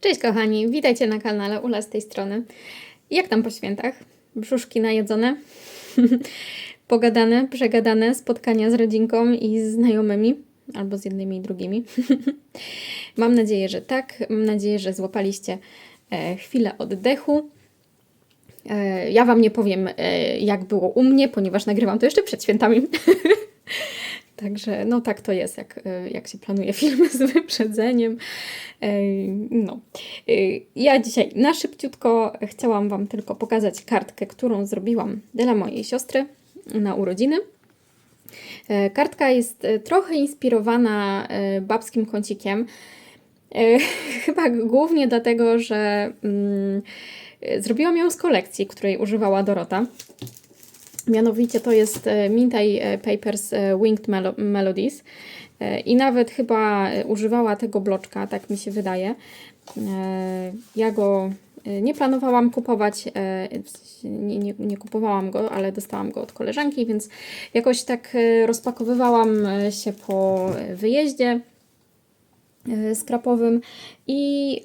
Cześć kochani, witajcie na kanale Ula z tej strony. Jak tam po świętach? Brzuszki najedzone? Pogadane, przegadane, spotkania z rodzinką i z znajomymi, albo z jednymi i drugimi. Mam nadzieję, że tak. Mam nadzieję, że złapaliście e, chwilę oddechu. E, ja Wam nie powiem, e, jak było u mnie, ponieważ nagrywam to jeszcze przed świętami. Także no tak to jest, jak, e, jak się planuje filmy z wyprzedzeniem. E, No. E, Ja dzisiaj na szybciutko chciałam Wam tylko pokazać kartkę, którą zrobiłam dla mojej siostry na urodziny. Kartka jest trochę inspirowana babskim kącikiem. Chyba głównie dlatego, że mm, zrobiłam ją z kolekcji, której używała Dorota. Mianowicie to jest e, Mintaj e, Papers e, Winged Melo Melodies. I nawet chyba używała tego bloczka, tak mi się wydaje. Ja go nie planowałam kupować, nie, nie, nie kupowałam go, ale dostałam go od koleżanki, więc jakoś tak rozpakowywałam się po wyjeździe skrapowym i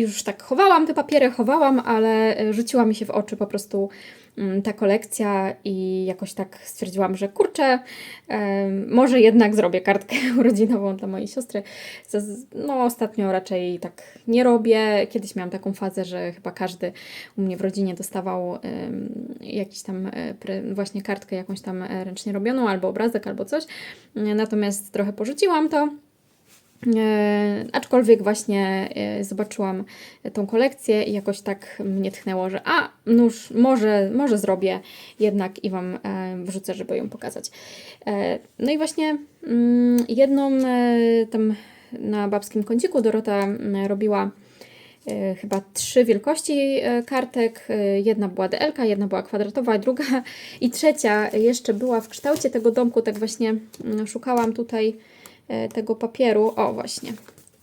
już tak chowałam te papiery, chowałam, ale e, rzuciła mi się w oczy po prostu mm, ta kolekcja i jakoś tak stwierdziłam, że kurczę, em, może jednak zrobię kartkę urodzinową dla mojej siostry. No ostatnio raczej tak nie robię. Kiedyś miałam taką fazę, że chyba każdy u mnie w rodzinie dostawał jakiś tam e, właśnie kartkę jakąś tam e, ręcznie robioną, albo obrazek, albo coś. E, Natomiast trochę porzuciłam to. E, aczkolwiek właśnie e, zobaczyłam tą kolekcję i jakoś tak mnie tchnęło, że a, nóż, może, może zrobię jednak i Wam e, wrzucę, żeby ją pokazać. No i właśnie mm, jedną tam na babskim kąciku Dorota mm, robiła chyba trzy wielkości kartek. Jedna była DL, jedna była kwadratowa, druga i trzecia jeszcze była w kształcie tego domku. Tak właśnie mm, szukałam tutaj tego papieru. O, właśnie.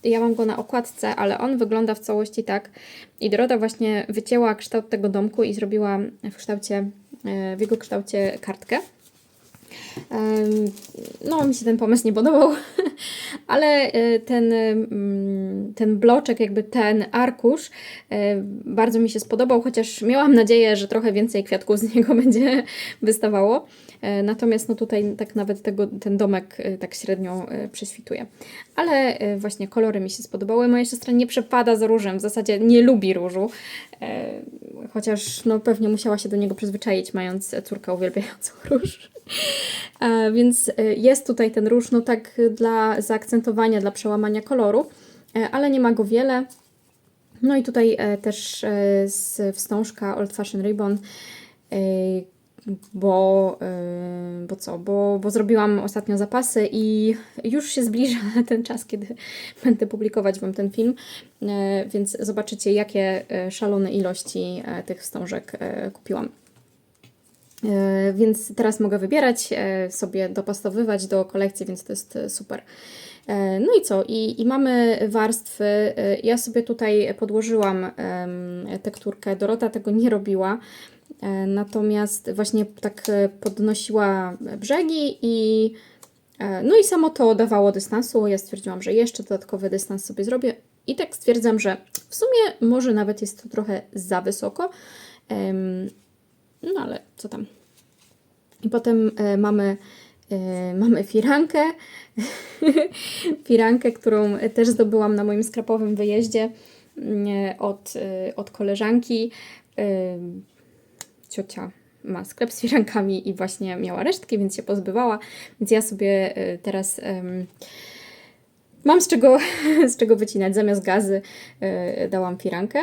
Ja mam go na okładce, ale on wygląda w całości tak. I Dorota właśnie wycięła kształt tego domku i zrobiła w kształcie, e, w jego kształcie kartkę. No, mi się ten pomysł nie podobał, ale e, ten, mm, ten bloczek, jakby ten arkusz e, bardzo mi się spodobał, chociaż miałam nadzieję, że trochę więcej kwiatków z niego będzie wystawało. Natomiast no tutaj tak nawet tego, ten domek tak średnio prześwituje. Ale właśnie kolory mi się spodobały. Moja siostra nie przepada za różem, w zasadzie nie lubi różu. Chociaż no, pewnie musiała się do niego przyzwyczaić, mając córkę uwielbiającą róż. E, Więc e, jest tutaj ten róż, no tak dla zaakcentowania, dla przełamania koloru, e, ale nie ma go wiele. No i tutaj e, też e, z wstążka Old Fashion Ribbon, e, bo, e, bo co, bo, bo zrobiłam ostatnio zapasy i już się zbliża ten czas, kiedy będę publikować Wam ten film, e, więc zobaczycie, jakie e, szalone ilości e, tych wstążek e, kupiłam. E, Więc teraz mogę wybierać, e, sobie dopasowywać do kolekcji, więc to jest e, super. No i co? I, i mamy warstwy. Ja sobie tutaj podłożyłam tekturkę. Dorota tego nie robiła. Natomiast właśnie tak podnosiła brzegi i no i samo to dawało dystansu. Ja stwierdziłam, że jeszcze dodatkowy dystans sobie zrobię. I tak stwierdzam, że w sumie może nawet jest to trochę za wysoko. No ale co tam. I potem e, mamy, e, mamy firankę. firankę, którą też zdobyłam na moim skrapowym wyjeździe mm, od, e, od koleżanki. E, ciocia ma sklep z firankami i właśnie miała resztki, więc się pozbywała. Więc ja sobie e, teraz mam z czego, z czego wycinać. Zamiast gazy e, dałam firankę.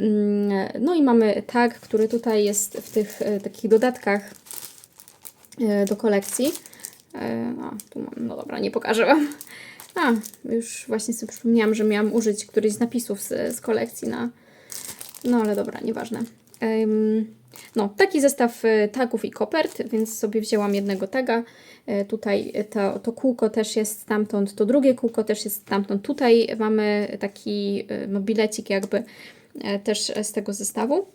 Mm, No i mamy tag, który tutaj jest w tych e, takich dodatkach e, do kolekcji. E, A, tu mam, no dobra, nie pokażę Wam. A, już właśnie sobie przypomniałam, że miałam użyć któryś z napisów z, z kolekcji na... No ale dobra, nieważne. No, taki zestaw tagów i kopert, więc sobie wzięłam jednego taga. Tutaj to, to kółko też jest stamtąd, to drugie kółko też jest stamtąd. Tutaj mamy taki no, bilecik jakby też z tego zestawu.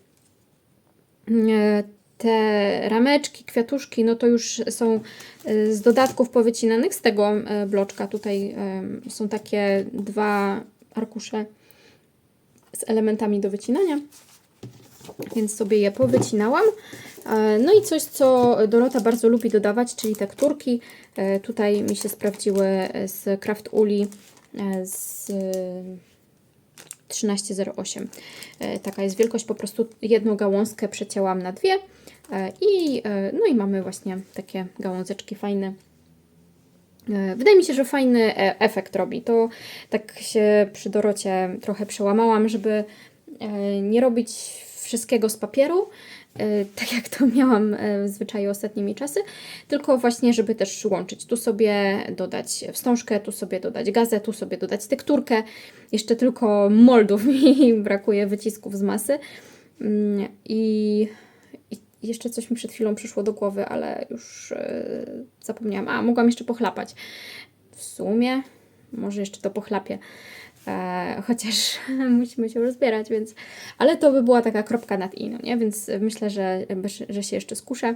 E, Te rameczki, kwiatuszki, no to już są e, z dodatków powycinanych z tego e, bloczka. Tutaj e, są takie dwa arkusze z elementami do wycinania, więc sobie je powycinałam. E, No i coś, co Dorota bardzo lubi dodawać, czyli tekturki. E, Tutaj mi się sprawdziły z Craft Uli e, z 1308. E, Taka jest wielkość, po prostu jedną gałązkę przecięłam na dwie e, i, e, no i mamy właśnie takie gałązeczki fajne. Wydaje mi się, że fajny efekt robi. To tak się przy Dorocie trochę przełamałam, żeby nie robić wszystkiego z papieru, tak jak to miałam e, w zwyczaju ostatnimi czasy, tylko właśnie, żeby też łączyć. Tu sobie dodać wstążkę, tu sobie dodać gazę, tu sobie dodać tekturkę. Jeszcze tylko moldów mi brakuje, wycisków z masy. Mm, I, i jeszcze coś mi przed chwilą przyszło do głowy, ale już e, zapomniałam. A, mogłam jeszcze pochlapać. W sumie, może jeszcze to pochlapię. E, chociaż musimy się rozbierać, więc. Ale to by była taka kropka nad i, no nie? Więc myślę, że, że się jeszcze skuszę.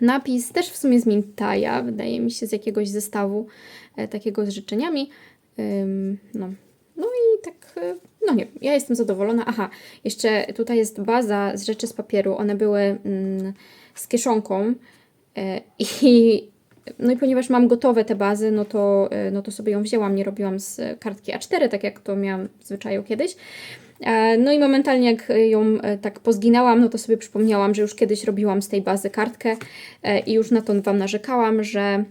Napis też w sumie z Mintaja, wydaje mi się, z jakiegoś zestawu e, takiego z życzeniami. Ym, no. no i tak, e, no nie ja jestem zadowolona. Aha, jeszcze tutaj jest baza z rzeczy z papieru. One były mm, z kieszonką e, i no i ponieważ mam gotowe te bazy, no to, e, no to sobie ją wzięłam, nie robiłam z kartki A4, tak jak to miałam w zwyczaju kiedyś. E, No i momentalnie jak ją e, tak pozginałam, no to sobie przypomniałam, że już kiedyś robiłam z tej bazy kartkę i już na to Wam narzekałam, że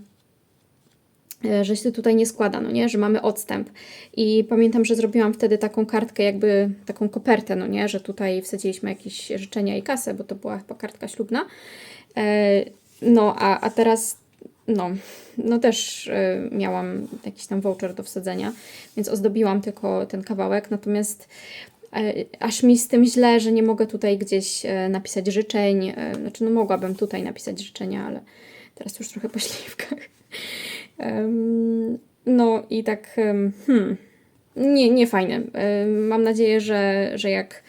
że się tutaj nie składa, no nie, że mamy odstęp. I pamiętam, że zrobiłam wtedy taką kartkę, jakby taką kopertę, no nie, że tutaj wsadziliśmy jakieś życzenia i kasę, bo to była chyba kartka ślubna. No, a, a teraz, no, no też e, miałam jakiś tam voucher do wsadzenia, więc ozdobiłam tylko ten kawałek, natomiast e, aż mi z tym źle, że nie mogę tutaj gdzieś e, napisać życzeń, e, znaczy no mogłabym tutaj napisać życzenia, ale teraz już trochę po śliwkach. No i tak, hmm, nie, nie fajne. Mam nadzieję, że, że jak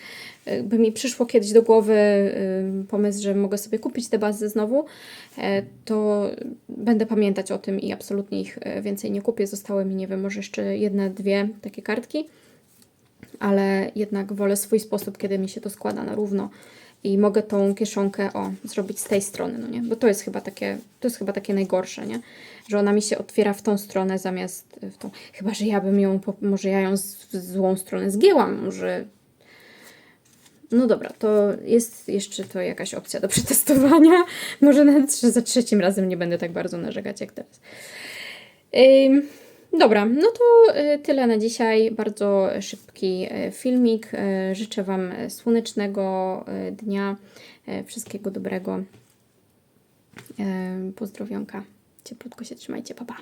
by mi przyszło kiedyś do głowy em, pomysł, że mogę sobie kupić te bazy znowu, e, to będę pamiętać o tym i absolutnie ich e, więcej nie kupię. Zostały mi, nie wiem, może jeszcze jedne, dwie takie kartki, ale jednak wolę swój sposób, kiedy mi się to składa na równo i mogę tą kieszonkę o, zrobić z tej strony, no nie? Bo to jest chyba takie, to jest chyba takie najgorsze, nie? Że ona mi się otwiera w tą stronę zamiast w tą. Chyba, że ja bym ją, może ja ją z, w złą stronę zgięłam, może. No dobra, to jest jeszcze to jakaś opcja do przetestowania. Może nawet za trzecim razem nie będę tak bardzo narzekać jak teraz. Dobra, no to y, tyle na dzisiaj. Bardzo szybki y, filmik. Y, Życzę Wam słonecznego dnia, wszystkiego dobrego. Pozdrowionka. Cieplutko się trzymajcie, pa pa.